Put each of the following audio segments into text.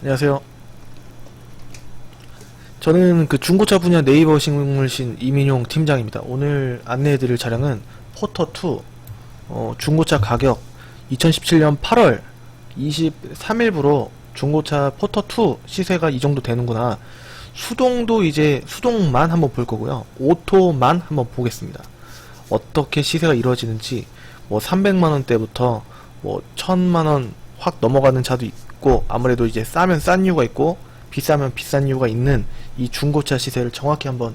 안녕하세요. 저는 그 중고차 분야 네이버 식물신 이민용 팀장입니다. 오늘 안내해드릴 차량은 포터2 어, 중고차 가격 2017년 8월 23일부로 중고차 포터2 시세가 이 정도 되는구나. 수동도 이제 수동만 한번 볼 거고요. 오토만 한번 보겠습니다. 어떻게 시세가 이루어지는지 뭐 300만 원대부터 뭐 1000만 원 확 넘어가는 차도 있고 아무래도 이제 싸면 싼 이유가 있고 비싸면 비싼 이유가 있는 이 중고차 시세를 정확히 한번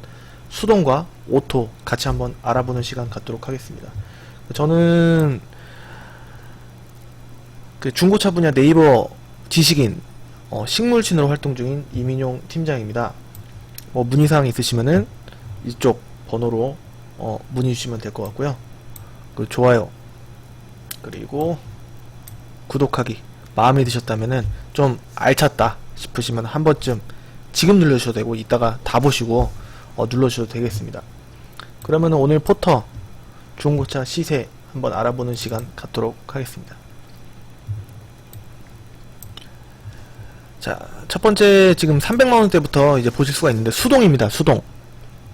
수동과 오토 같이 한번 알아보는 시간 갖도록 하겠습니다. 저는 그 중고차 분야 네이버 지식인 어, 식물신으로 활동 중인 이민용 팀장입니다. 뭐 문의사항 있으시면은 이쪽 번호로 어, 문의 주시면 될 것 같고요. 그 좋아요 그리고 구독하기 마음에 드셨다면은 좀 알찼다 싶으시면 한 번쯤 지금 눌러주셔도 되고 이따가 다 보시고 어, 눌러주셔도 되겠습니다. 그러면은 오늘 포터 중고차 시세 한번 알아보는 시간 갖도록 하겠습니다. 자, 첫 번째 지금 300만 원대부터 이제 보실 수가 있는데 수동입니다. 수동.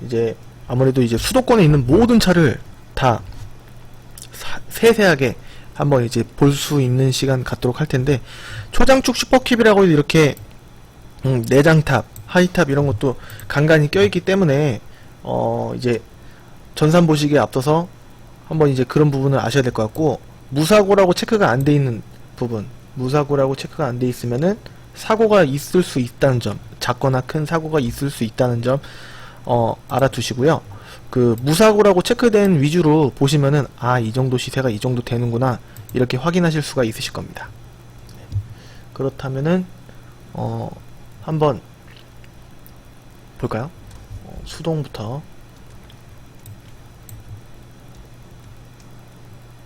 이제 아무래도 이제 수도권에 있는 모든 차를 다 사- 세세하게 한번 이제 볼 수 있는 시간 갖도록 할 텐데 초장축 슈퍼킵이라고 이렇게 음, 내장탑, 하이탑 이런 것도 간간히 껴있기 때문에 어 이제 전산 보시기에 앞서서 한번 이제 그런 부분을 아셔야 될 것 같고 무사고라고 체크가 안 돼 있는 부분 무사고라고 체크가 안 돼 있으면은 사고가 있을 수 있다는 점 작거나 큰 사고가 있을 수 있다는 점 어, 알아두시고요. 그 무사고라고 체크된 위주로 보시면은 아 이 정도 시세가 이 정도 되는구나 이렇게 확인하실 수가 있으실 겁니다. 네. 그렇다면은 어 한번 볼까요? 어, 수동부터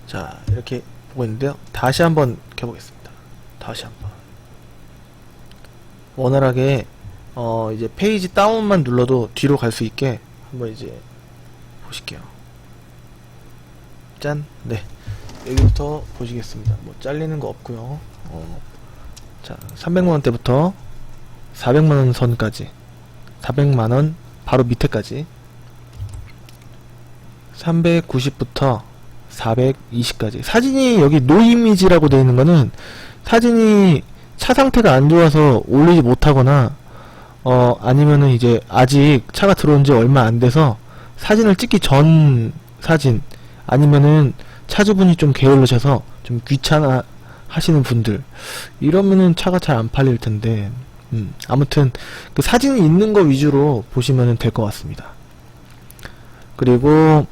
자 이렇게 보고 있는데요. 다시 한번 켜보겠습니다. 다시 한번 원활하게 어 이제 페이지 다운만 눌러도 뒤로 갈 수 있게 한번 이제 보실게요. 짠. 네. 여기부터 보시겠습니다. 뭐 잘리는 거 없고요. 어. 자, 300만 원대부터 400만 원 선까지 400만 원 바로 밑에까지 390부터 420까지 사진이 여기 노 이미지라고 되어 있는 거는 사진이 차 상태가 안 좋아서 올리지 못하거나 어 아니면은 이제 아직 차가 들어온 지 얼마 안 돼서 사진을 찍기 전 사진 아니면은 차주분이 좀 게을르셔서 좀 귀찮아 하시는 분들 이러면은 차가 잘 안 팔릴 텐데 음 아무튼 그 사진이 있는 거 위주로 보시면은 될것 같습니다. 그리고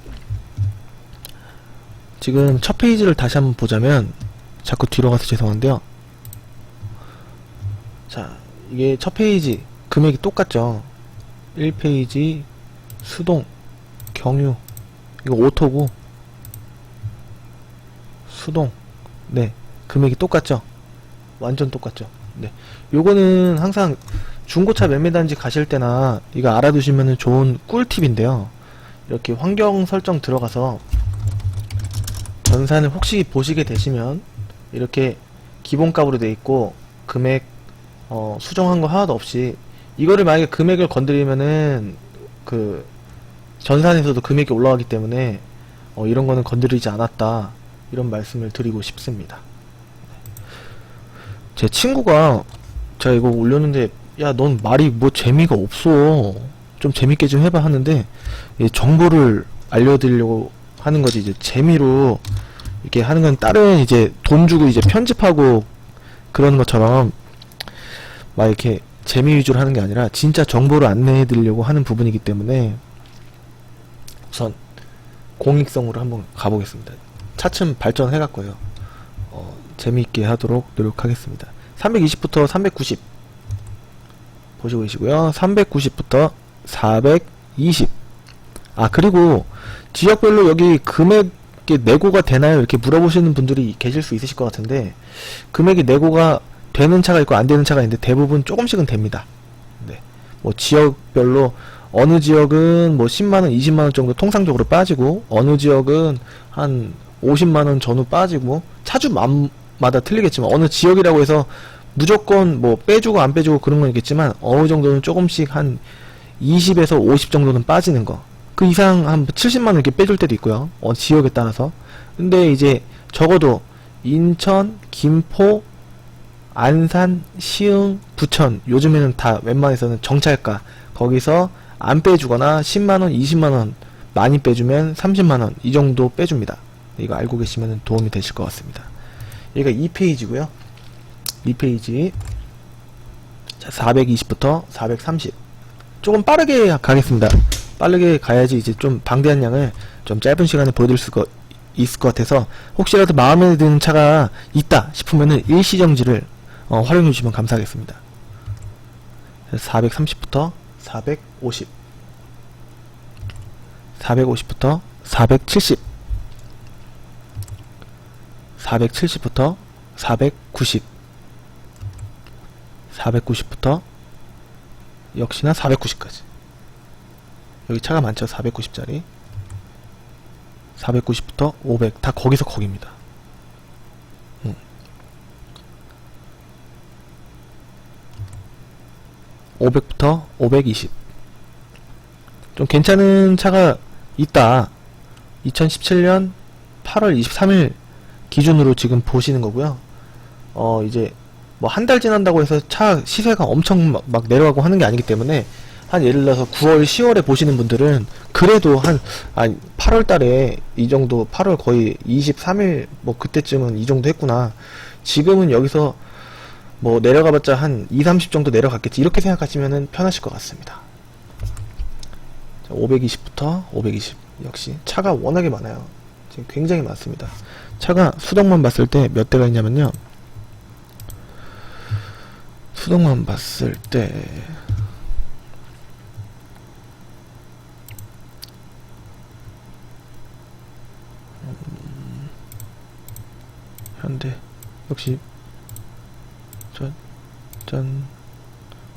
지금 첫 페이지를 다시 한번 보자면 자꾸 뒤로 가서 죄송한데요. 자 이게 첫 페이지 금액이 똑같죠. 1페이지 수동 경유. 이거 오토고. 수동. 네. 금액이 똑같죠? 완전 똑같죠? 네. 요거는 항상 중고차 매매단지 가실 때나 이거 알아두시면 좋은 꿀팁인데요. 이렇게 환경 설정 들어가서 전산을 혹시 보시게 되시면 이렇게 기본값으로 돼 있고 금액 어, 수정한 거 하나도 없이 이거를 만약에 금액을 건드리면은 그 전산에서도 금액이 올라가기 때문에 어, 이런 거는 건드리지 않았다. 이런 말씀을 드리고 싶습니다. 제 친구가 제가 이거 올렸는데 야 넌 말이 뭐 재미가 없어. 좀 재밌게 좀 해봐 하는데 이 정보를 알려드리려고 하는 거지. 이제 재미로 이렇게 하는 건 다른 이제 돈 주고 이제 편집하고 그러는 것처럼 막 이렇게 재미 위주로 하는 게 아니라 진짜 정보를 안내해 드리려고 하는 부분이기 때문에 우선 공익성으로 한번 가보겠습니다. 차츰 발전해 갖고요. 어, 재미있게 하도록 노력하겠습니다. 320부터 390 보시고 계시고요. 390부터 420. 아 그리고 지역별로 여기 금액이 내고가 되나요? 이렇게 물어보시는 분들이 계실 수 있으실 것 같은데 금액이 내고가 되는 차가 있고 안 되는 차가 있는데 대부분 조금씩은 됩니다. 네. 뭐 지역별로 어느 지역은 뭐 10만 원, 20만 원 정도 통상적으로 빠지고 어느 지역은 한 50만 원 전후 빠지고 차주 마다 틀리겠지만 어느 지역이라고 해서 무조건 뭐 빼주고 안 빼주고 그런 건 있겠지만 어느 정도는 조금씩 한 20에서 50 정도는 빠지는 거. 그 이상 한 70만 원 이렇게 빼줄 때도 있고요. 어, 지역에 따라서. 근데 이제 적어도 인천, 김포, 안산, 시흥, 부천 요즘에는 다 웬만해서는 정찰가 거기서 안 빼주거나 10만원, 20만원 많이 빼주면 30만원 이 정도 빼줍니다. 이거 알고 계시면 도움이 되실 것 같습니다. 여기가 2페이지고요. 2페이지 자 420부터 430 조금 빠르게 가겠습니다. 빠르게 가야지 이제 좀 방대한 양을 좀 짧은 시간에 보여드릴 수가 있을 것 같아서 혹시라도 마음에 드는 차가 있다 싶으면은 일시정지를 어, 활용해 주시면 감사하겠습니다. 430부터 450 450부터 470 470부터 490 490부터 역시나 490까지. 여기 차가 많죠? 490짜리. 490부터 500 다 거기서 거기입니다 (500부터 520) 좀 괜찮은 차가 있다. 2017년 8월 23일 기준으로 지금 보시는 거고요. 어 이제 뭐 한 달 지난다고 해서 차 시세가 엄청 막, 막 내려가고 하는 게 아니기 때문에 한 예를 들어서 9월 10월에 보시는 분들은 그래도 한 아니 8월 달에 이 정도 8월 거의 23일 뭐 그때쯤은 이 정도 했구나. 지금은 여기서 뭐 내려가봤자 한 2, 30 정도 내려갔겠지. 이렇게 생각하시면 편하실 것 같습니다. 520부터 520 역시 차가 워낙에 많아요. 지금 굉장히 많습니다. 차가 수동만 봤을 때 몇 대가 있냐면요. 수동만 봤을 때 음, 현대 역시 전, 전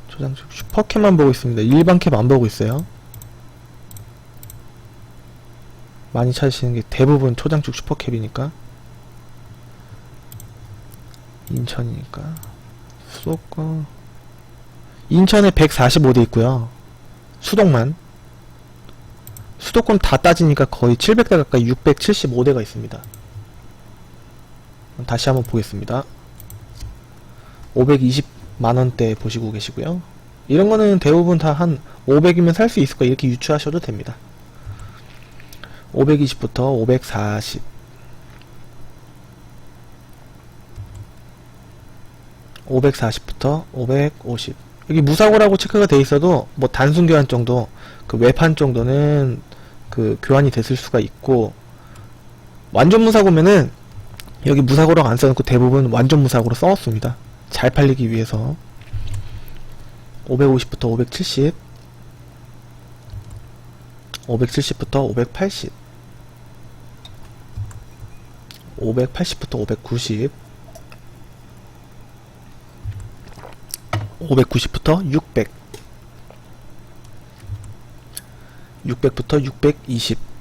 조장식 슈퍼캡만 보고 있습니다. 일반 캡 안 보고 있어요. 많이 찾으시는 게 대부분 초장축 슈퍼캡이니까. 인천이니까. 수도권 인천에 145대 있고요. 수도만. 수도권 다 따지니까 거의 700대 가까이 675대가 있습니다. 다시 한번 보겠습니다. 520 만원대 보시고 계시고요. 이런 거는 대부분 다 한 500이면 살 수 있을 거 이렇게 유추하셔도 됩니다. 520부터 540 540부터 550 여기 무사고라고 체크가 돼 있어도 뭐 단순 교환 정도 그 외판 정도는 그 교환이 됐을 수가 있고 완전 무사고면은 여기 무사고라고 안 써놓고 대부분 완전 무사고로 써왔습니다 잘 팔리기 위해서 550부터 570 570부터 580 580부터 590 590부터 600 600부터 620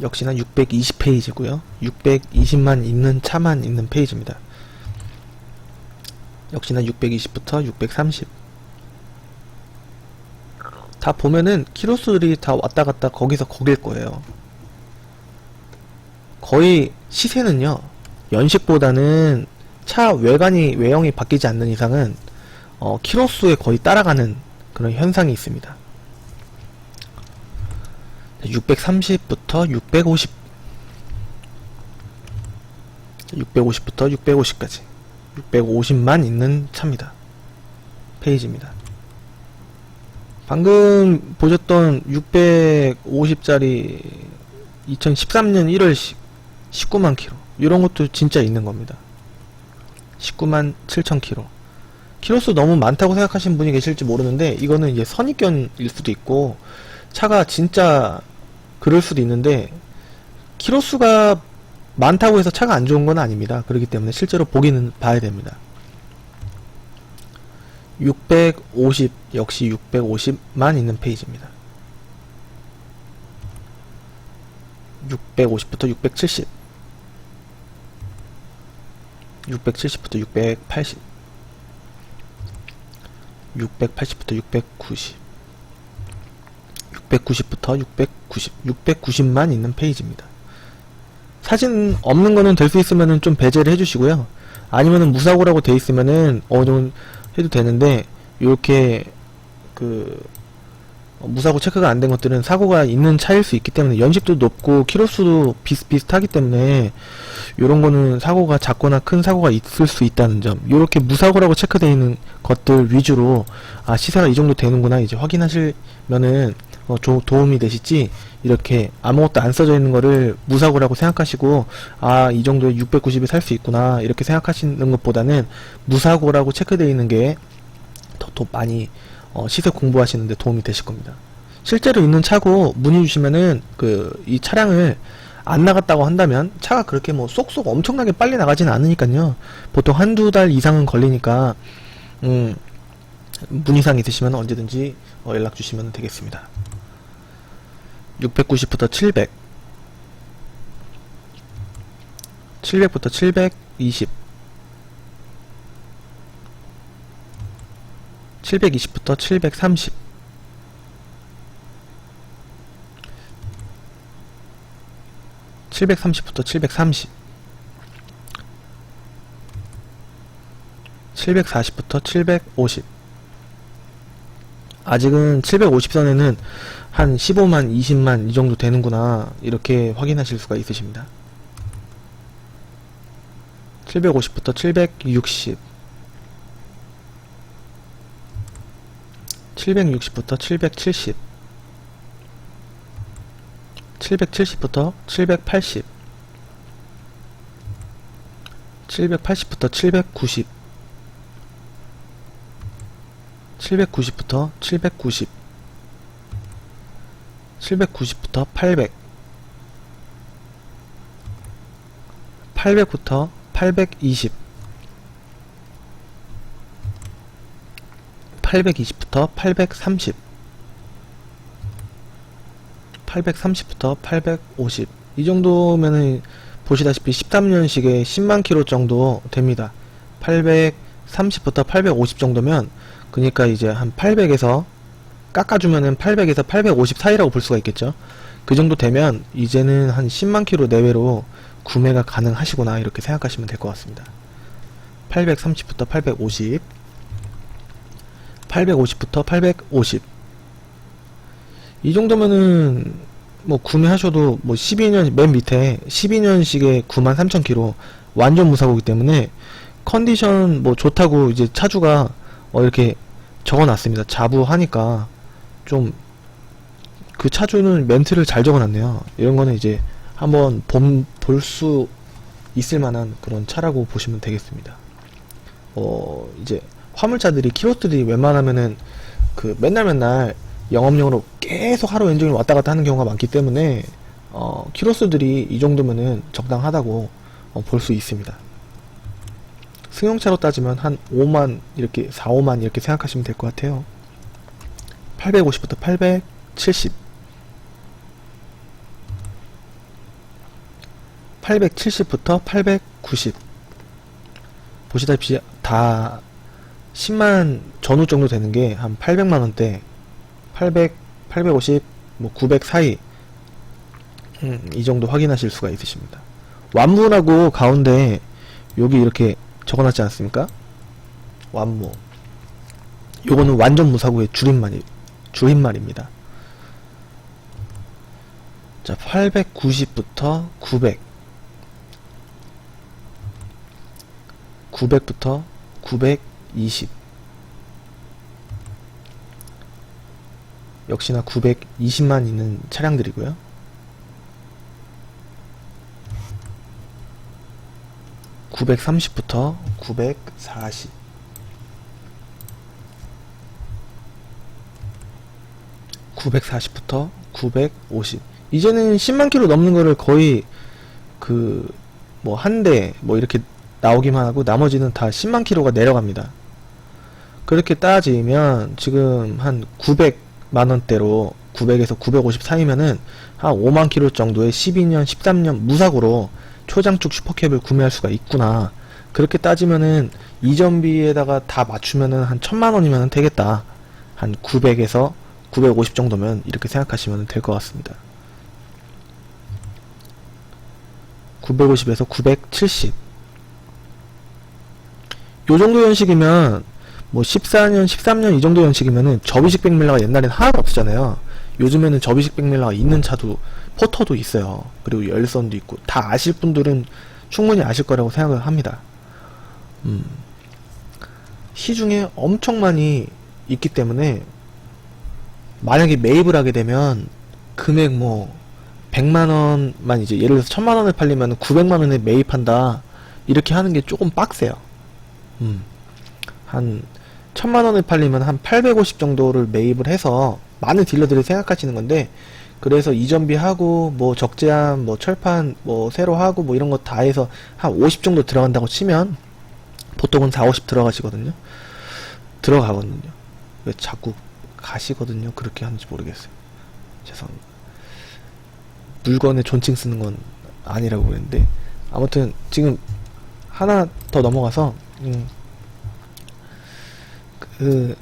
역시나 620페이지고요. 620만 있는 차만 있는 페이지입니다. 역시나 620부터 630 다 보면은 키로수들이 다 왔다 갔다 거기서 거길 거예요. 거의 시세는요 연식보다는 차 외관이 외형이 바뀌지 않는 이상은 어, 키로수에 거의 따라가는 그런 현상이 있습니다 630부터 650 650부터 650까지. 650만 있는 차입니다. 페이지입니다. 방금 보셨던 650짜리 2013년 1월 19만 킬로. 이런 것도 진짜 있는 겁니다. 19만 7천 킬로. 키로수 너무 많다고 생각하시는 분이 계실지 모르는데 이거는 이제 선입견일 수도 있고 차가 진짜 그럴 수도 있는데 키로수가 많다고 해서 차가 안 좋은 건 아닙니다. 그렇기 때문에 실제로 보기는 봐야 됩니다. 650 역시 650만 있는 페이지입니다. 650부터 670 670부터 680 680부터 690 690부터 690 690만 있는 페이지입니다. 사진 없는 거는 될 수 있으면은 좀 배제를 해주시고요. 아니면은 무사고라고 돼 있으면은 어느 정도 해도 되는데 이렇게 그 어, 무사고 체크가 안 된 것들은 사고가 있는 차일 수 있기 때문에 연식도 높고 키로수도 비슷비슷하기 때문에 이런 거는 사고가 작거나 큰 사고가 있을 수 있다는 점 이렇게 무사고라고 체크되어 있는 것들 위주로 아 시세가 이 정도 되는구나 이제 확인하시면은 어, 조- 도움이 되시지 이렇게 아무것도 안 써져 있는 거를 무사고라고 생각하시고 아 이 정도에 690에 살 수 있구나 이렇게 생각하시는 것보다는 무사고라고 체크되어 있는 게 더 더 많이 어, 시세 공부하시는데 도움이 되실 겁니다. 실제로 있는 차고 문의 주시면은 그 이 차량을 안 나갔다고 한다면 차가 그렇게 뭐 쏙쏙 엄청나게 빨리 나가지는 않으니까요. 보통 한두 달 이상은 걸리니까 음 문의사항 있으시면 언제든지 어, 연락 주시면 되겠습니다. 690부터 700 700부터 720 720부터 730 730부터 730 740부터 750 아직은 750선에는 한 15만, 20만 이 정도 되는구나 이렇게 확인하실 수가 있으십니다. 750부터 760 760부터 770 770부터 780 780부터 790 790부터 790 790부터 800 800부터 820 820부터 830 830부터 850 이 정도면은 보시다시피 13년식에 10만 킬로 정도 됩니다. 830부터 850 정도면 그니까 이제 한 800에서 깎아주면은 800에서 850 사이라고 볼 수가 있겠죠. 그 정도 되면 이제는 한 10만 킬로 내외로 구매가 가능하시구나 이렇게 생각하시면 될 것 같습니다. 830부터 850 850부터 850. 이 정도면은 뭐 구매하셔도 뭐 12년 맨 밑에 12년식에 93,000km 완전 무사고기 때문에 컨디션 뭐 좋다고 이제 차주가 어 이렇게 적어놨습니다. 자부하니까 좀 그 차주는 멘트를 잘 적어놨네요. 이런 거는 이제 한번 볼 수 있을 만한 그런 차라고 보시면 되겠습니다. 어 이제 화물차들이 키로수들이 웬만하면은 그 맨날 맨날 영업용으로 계속 하루 엔진을 왔다 갔다 하는 경우가 많기 때문에 어 키로수들이 이 정도면은 적당하다고 어, 볼 수 있습니다. 승용차로 따지면 한 5만 이렇게 4, 5만 이렇게 생각하시면 될 것 같아요. 850부터 870 870부터 890 보시다시피 다 10만 전후 정도 되는 게 한 800만 원대 800, 850, 뭐 900 사이 음, 이 정도 확인하실 수가 있으십니다. 완무라고 가운데 여기 이렇게 적어놨지 않습니까? 완무 요거는 완전 무사고의 줄임말이 줄임말입니다. 자, 890부터 900 900부터 920 역시나 920만 있는 차량들이고요. (930부터) (940) (940부터) (950) 이제는 10만 킬로 넘는 거를 거의 그 뭐 한 대 뭐 이렇게 나오기만 하고 나머지는 다 10만 킬로가 내려갑니다. 그렇게 따지면 지금 한 900만 원대로 900에서 950 사이면은 한 5만 킬로 정도의 12년, 13년 무사고로 초장축 슈퍼캡을 구매할 수가 있구나. 그렇게 따지면은 이전비에다가 다 맞추면은 한 천만 원이면 되겠다. 한 900에서 950 정도면 이렇게 생각하시면 될 것 같습니다. 950에서 970. 요 정도 연식이면 뭐 14년, 13년 이 정도 연식이면은 접이식 백밀러가 옛날엔 하나도 없었잖아요. 요즘에는 접이식 백밀러가 있는 차도 포터도 있어요. 그리고 열선도 있고 다 아실 분들은 충분히 아실 거라고 생각을 합니다. 음. 시중에 엄청 많이 있기 때문에 만약에 매입을 하게 되면 금액 뭐 100만 원만 이제 예를 들어서 1000만 원에 팔리면 900만 원에 매입한다. 이렇게 하는 게 조금 빡세요. 음. 한 1000만 원에 팔리면 한 850 정도를 매입을 해서 많은 딜러들이 생각하시는 건데 그래서 이전비 하고 뭐 적재함 뭐 철판 뭐 새로 하고 뭐 이런 거 다 해서 한 50 정도 들어간다고 치면 보통은 4, 50 들어가시거든요. 들어가거든요. 왜 자꾸 가시거든요. 그렇게 하는지 모르겠어요. 죄송합니다. 물건에 존칭 쓰는 건 아니라고 그랬는데 아무튼 지금 하나 더 넘어가서 음, 그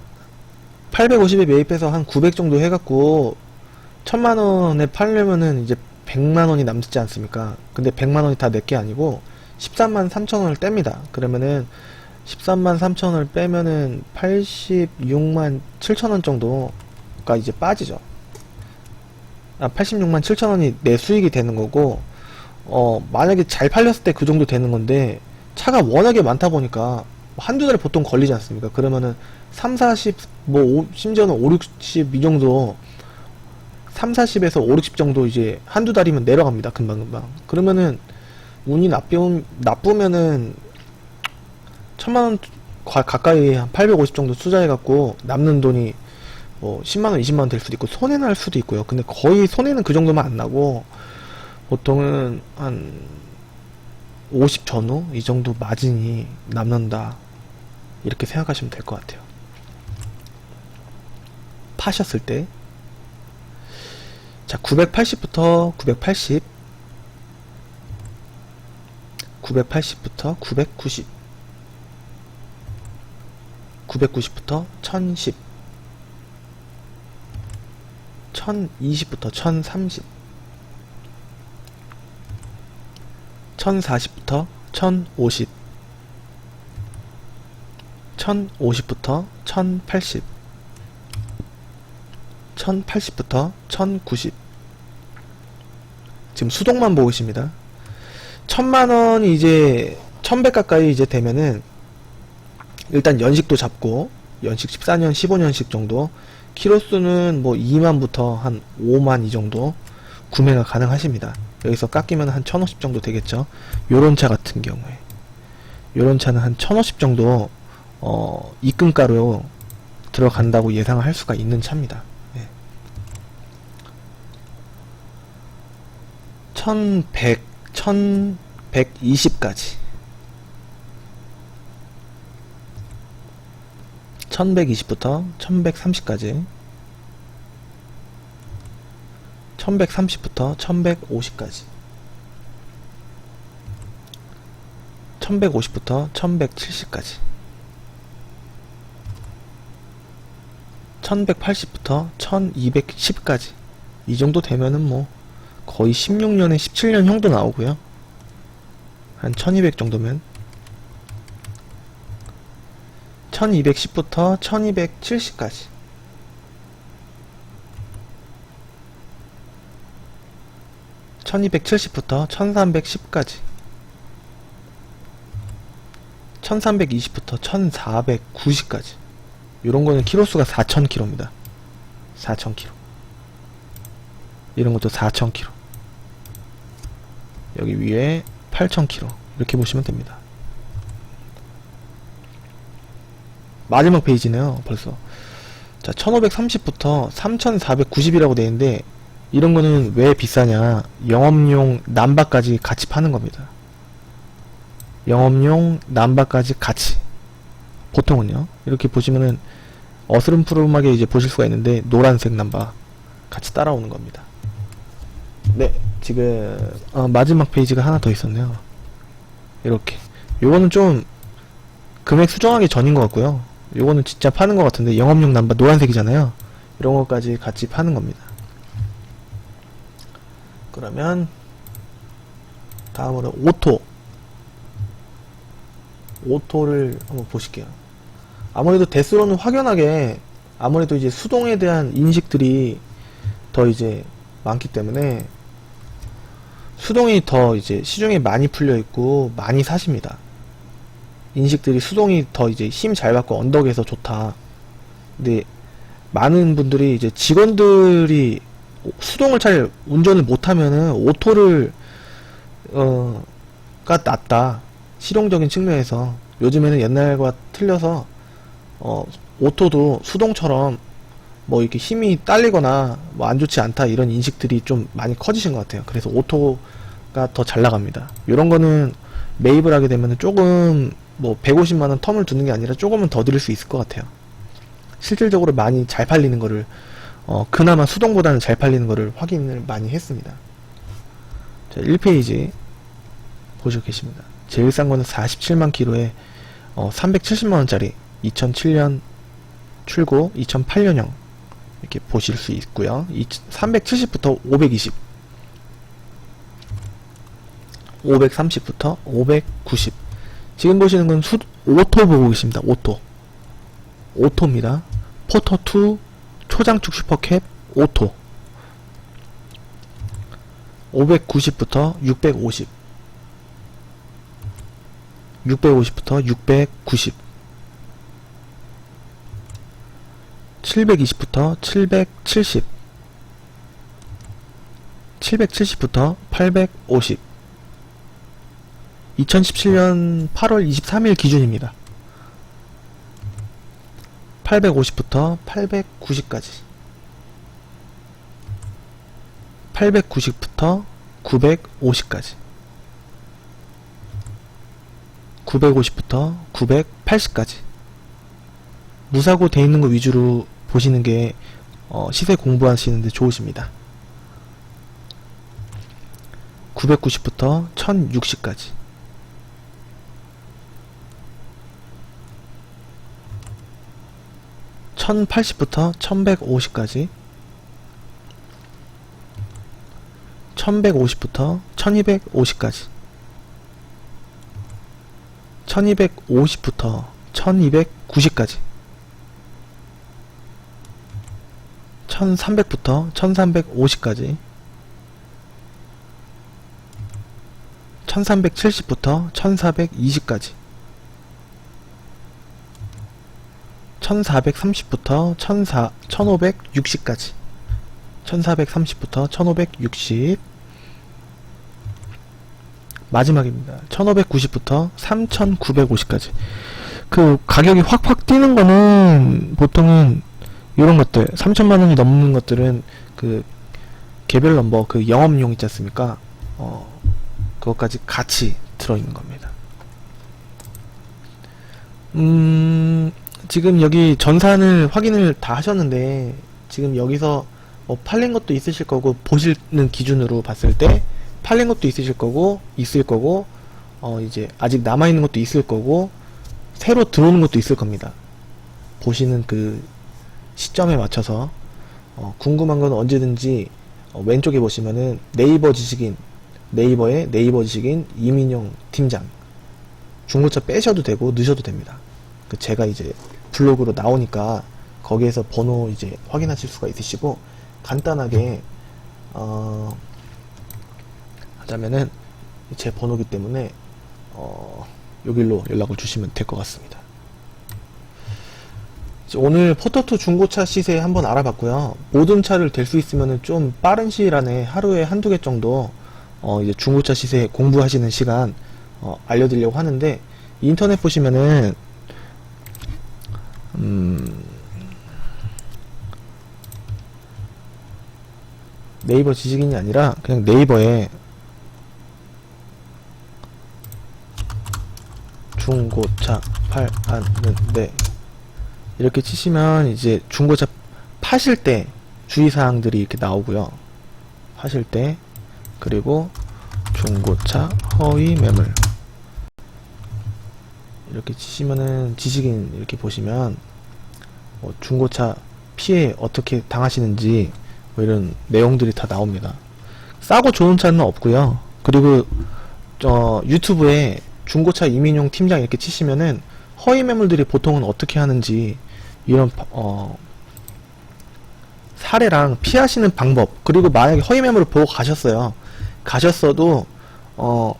850에 매입해서 한 900 정도 해갖고 천만 원에 팔려면은 이제 100만 원이 남지 않습니까? 근데 100만 원이 다 내게 아니고 13만 3천 원을 뗍니다. 그러면은 13만 3천 원을 빼면은 86만 7천 원 정도가 이제 빠지죠. 아, 86만 7천 원이 내 수익이 되는 거고, 어, 만약에 잘 팔렸을 때 그 정도 되는 건데, 차가 워낙에 많다 보니까, 한두 달에 보통 걸리지 않습니까? 그러면은 3, 40, 뭐, 오- 심지어는 5, 60, 이 정도, 3, 40에서 5, 60 정도 이제 한두 달이면 내려갑니다. 금방금방. 그러면은, 운이 나쁘, 나쁘면은, 천만 원 가- 가까이 한 850 정도 투자해갖고, 남는 돈이 뭐 10만원, 20만원 될 수도 있고 손해 날 수도 있고요. 근데 거의 손해는 그 정도만 안 나고 보통은 한 50 전후 이 정도 마진이 남는다. 이렇게 생각하시면 될 것 같아요. 파셨을 때. 자, 980부터 980. 980부터 990. 990부터 1010. 1020부터 1030 1040부터 1050 1050부터 1080 1080부터 1090 지금 수동만 보고 있습니다. 천만원이 이제 1100 가까이 이제 되면은 일단 연식도 잡고 연식 14년 15년식 정도 키로수는 뭐 2만부터 한 5만 이 정도 구매가 가능하십니다. 여기서 깎이면 한 1050 정도 되겠죠. 요런 차 같은 경우에 요런 차는 한 1050 정도 어, 입금가로 들어간다고 예상을 할 수가 있는 차입니다. 예. 1100, 1120까지 1120부터 1130까지 1130부터 1150까지 1150부터 1170까지 1180부터 1210까지. 이 정도 되면은 뭐 거의 16년에 17년 형도 나오고요. 한 1200 정도면. 1210부터 1270까지. (1270부터) (1310까지) (1320부터) (1490까지) 요런 거는 키로수가 4000km입니다 4000km 이런 것도 4000km 여기 위에 8000km 이렇게 보시면 됩니다 마지막 페이지네요, 벌써. 자, 1530부터 3490이라고 되어 있는데, 이런 거는 왜 비싸냐? 영업용 남바까지 같이 파는 겁니다. 영업용 남바까지 같이. 보통은요. 이렇게 보시면은, 어스름푸름하게 이제 보실 수가 있는데, 노란색 남바 같이 따라오는 겁니다. 네, 지금, 어, 마지막 페이지가 하나 더 있었네요. 이렇게. 요거는 좀 금액 수정하기 전인 것 같고요. 요거는 진짜 파는 것 같은데 영업용 남바 노란색이잖아요. 이런 것까지 같이 파는 겁니다. 그러면 다음으로 오토 오토를 한번 보실게요. 아무래도 데스로는 확연하게 아무래도 이제 수동에 대한 인식들이 더 이제 많기 때문에 수동이 더 이제 시중에 많이 풀려 있고 많이 사십니다. 인식들이 수동이 더 이제 힘 잘 받고 언덕에서 좋다. 근데 많은 분들이 이제 직원들이 수동을 잘 운전을 못하면은 오토를 어가 낫다. 실용적인 측면에서 요즘에는 옛날과 틀려서 어 오토도 수동처럼 뭐 이렇게 힘이 딸리거나 뭐 안 좋지 않다 이런 인식들이 좀 많이 커지신 것 같아요. 그래서 오토가 더 잘 나갑니다. 이런 거는 매입을 하게 되면 조금 뭐 150만원 텀을 두는 게 아니라 조금은 더 드릴 수 있을 것 같아요. 실질적으로 많이 잘 팔리는 거를 어 그나마 수동보다는 잘 팔리는 거를 확인을 많이 했습니다. 자, 1페이지 보시고 계십니다. 제일 싼 거는 47만 킬로에 어 370만원짜리 2007년 출고 2008년형 이렇게 보실 수 있고요. 370부터 520 530부터 590 지금 보시는 건 수, 오토 보고 계십니다. 오토 오토입니다. 포터2 초장축 슈퍼캡 오토 590부터 650 650부터 690 720부터 770 770부터 850 2017년 8월 23일 기준입니다. 850부터 890까지. 890부터 950까지. 950부터 980까지 무사고 돼 있는 거 위주로 보시는 게 어, 시세 공부하시는데 좋으십니다. 990부터 1060까지. 1080부터 1150까지. 1150부터 1250까지. 1250부터 1290까지 1300부터 1350까지. 1370부터 1420까지. 1430부터 14, 1560까지. 1430부터 1560 마지막입니다. 1590부터 3950까지. 그 가격이 확확 뛰는 거는 보통은 이런 것들 3천만 원이 넘는 것들은 그 개별 넘버 그 영업용 있지 않습니까? 어 그것까지 같이 들어있는 겁니다. 음 지금 여기 전산을 확인을 다 하셨는데 지금 여기서 뭐 팔린 것도 있으실 거고 보시는 기준으로 봤을 때 팔린 것도 있으실 거고 있을 거고 어 이제 아직 남아 있는 것도 있을 거고 새로 들어오는 것도 있을 겁니다. 보시는 그 시점에 맞춰서 어 궁금한 건 언제든지 어 왼쪽에 보시면은 네이버 지식인 네이버의 네이버 지식인 이민용 팀장 중고차 빼셔도 되고 넣으셔도 됩니다. 그 제가 이제 블로그로 나오니까 거기에서 번호 이제 확인하실 수가 있으시고 간단하게 어 하자면은 제 번호기 때문에 어 여기로 연락을 주시면 될 것 같습니다. 오늘 포터2 중고차 시세 한번 알아봤고요. 모든 차를 될 수 있으면 좀 빠른 시일 안에 하루에 한두 개 정도 어 이제 중고차 시세 공부하시는 시간 어 알려드리려고 하는데 인터넷 보시면은 음 네이버 지식인이 아니라 그냥 네이버에 중고차 팔았는데 이렇게 치시면 이제 중고차 파실 때 주의사항들이 이렇게 나오고요 파실 때 그리고 중고차 허위 매물 이렇게 치시면은 지식인 이렇게 보시면 뭐 중고차 피해 어떻게 당하시는지 뭐 이런 내용들이 다 나옵니다. 싸고 좋은 차는 없고요. 그리고 어, 유튜브에 중고차 이민용 팀장 이렇게 치시면은 허위 매물들이 보통은 어떻게 하는지 이런 바- 어, 사례랑 피하시는 방법 그리고 만약에 허위 매물을 보고 가셨어요. 가셨어도 어,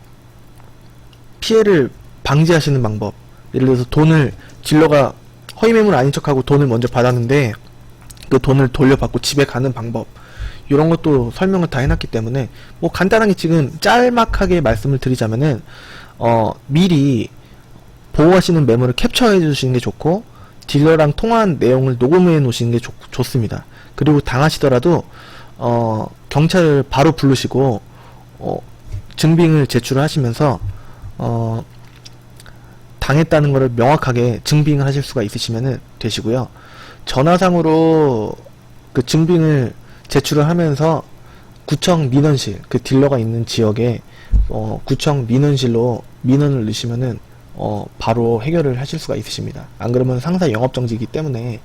피해를 방지하시는 방법 예를 들어서 돈을 딜러가 허위 매물 아닌 척하고 돈을 먼저 받았는데 그 돈을 돌려받고 집에 가는 방법 이런 것도 설명을 다 해놨기 때문에 뭐 간단하게 지금 짤막하게 말씀을 드리자면은 어 미리 보호하시는 메모를 캡처해 주시는 게 좋고 딜러랑 통화한 내용을 녹음해 놓으시는 게 좋, 좋습니다. 그리고 당하시더라도 어 경찰을 바로 부르시고 어 증빙을 제출하시면서 어 당했다는 것을 명확하게 증빙을 하실 수가 있으시면은 되시고요. 전화상으로 그 증빙을 제출을 하면서 구청 민원실 그 딜러가 있는 지역에 어, 구청 민원실로 민원을 넣으시면은 어, 바로 해결을 하실 수가 있으십니다. 안 그러면 상사 영업 정지이기 때문에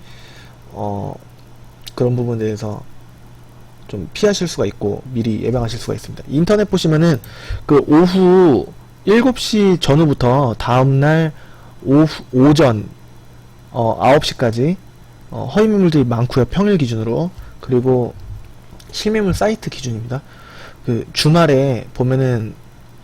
어, 그런 부분에 대해서 좀 피하실 수가 있고 미리 예방하실 수가 있습니다. 인터넷 보시면은 그 오후 7시 전후부터 다음날 오후 오전 어, 9시까지 어, 허위 매물들이 많고요. 평일 기준으로. 그리고 실매물 사이트 기준입니다. 그 주말에 보면은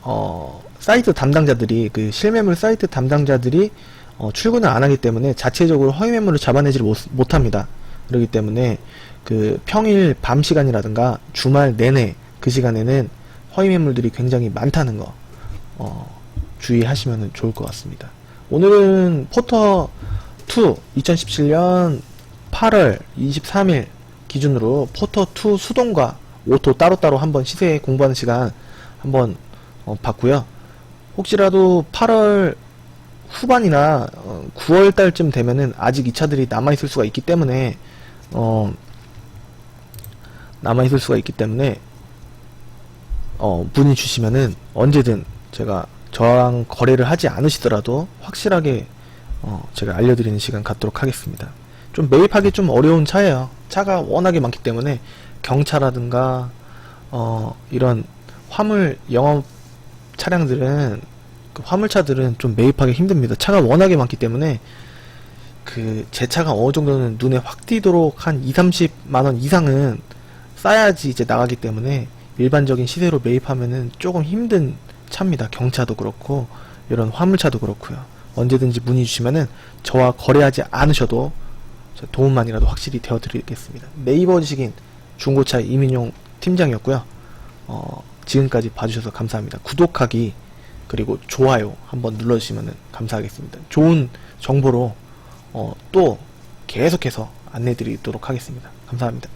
어 사이트 담당자들이 그 실매물 사이트 담당자들이 어 출근을 안 하기 때문에 자체적으로 허위 매물을 잡아내지를 못, 못합니다. 그렇기 때문에 그 평일 밤 시간이라든가 주말 내내 그 시간에는 허위 매물들이 굉장히 많다는 거 어, 주의하시면 좋을 것 같습니다. 오늘은 포터 2 2017년 8월 23일 기준으로 포터 2 수동과 오토 따로따로 한번 시세 공부하는 시간 한번 어, 봤고요. 혹시라도 8월 후반이나 어, 9월 달쯤 되면은 아직 이 차들이 남아 있을 수가 있기 때문에 어, 남아 있을 수가 있기 때문에 어, 문의 주시면은 언제든 제가 저랑 거래를 하지 않으시더라도 확실하게 어, 제가 알려드리는 시간 갖도록 하겠습니다. 좀 매입하기 좀 어려운 차예요. 차가 워낙에 많기 때문에 경차라든가 어 이런 화물 영업 차량들은 그 화물차들은 좀 매입하기 힘듭니다. 차가 워낙에 많기 때문에 그 제 차가 어느 정도는 눈에 확 띄도록 한 2, 30만 원 이상은 싸야지 이제 나가기 때문에 일반적인 시세로 매입하면은 조금 힘든 차입니다. 경차도 그렇고 이런 화물차도 그렇고요. 언제든지 문의 주시면은 저와 거래하지 않으셔도 저 도움만이라도 확실히 되어드리겠습니다. 네이버 지식인 중고차 이민용 팀장이었고요. 어, 지금까지 봐주셔서 감사합니다. 구독하기 그리고 좋아요 한번 눌러주시면 감사하겠습니다. 좋은 정보로 어, 또 계속해서 안내드리도록 하겠습니다. 감사합니다.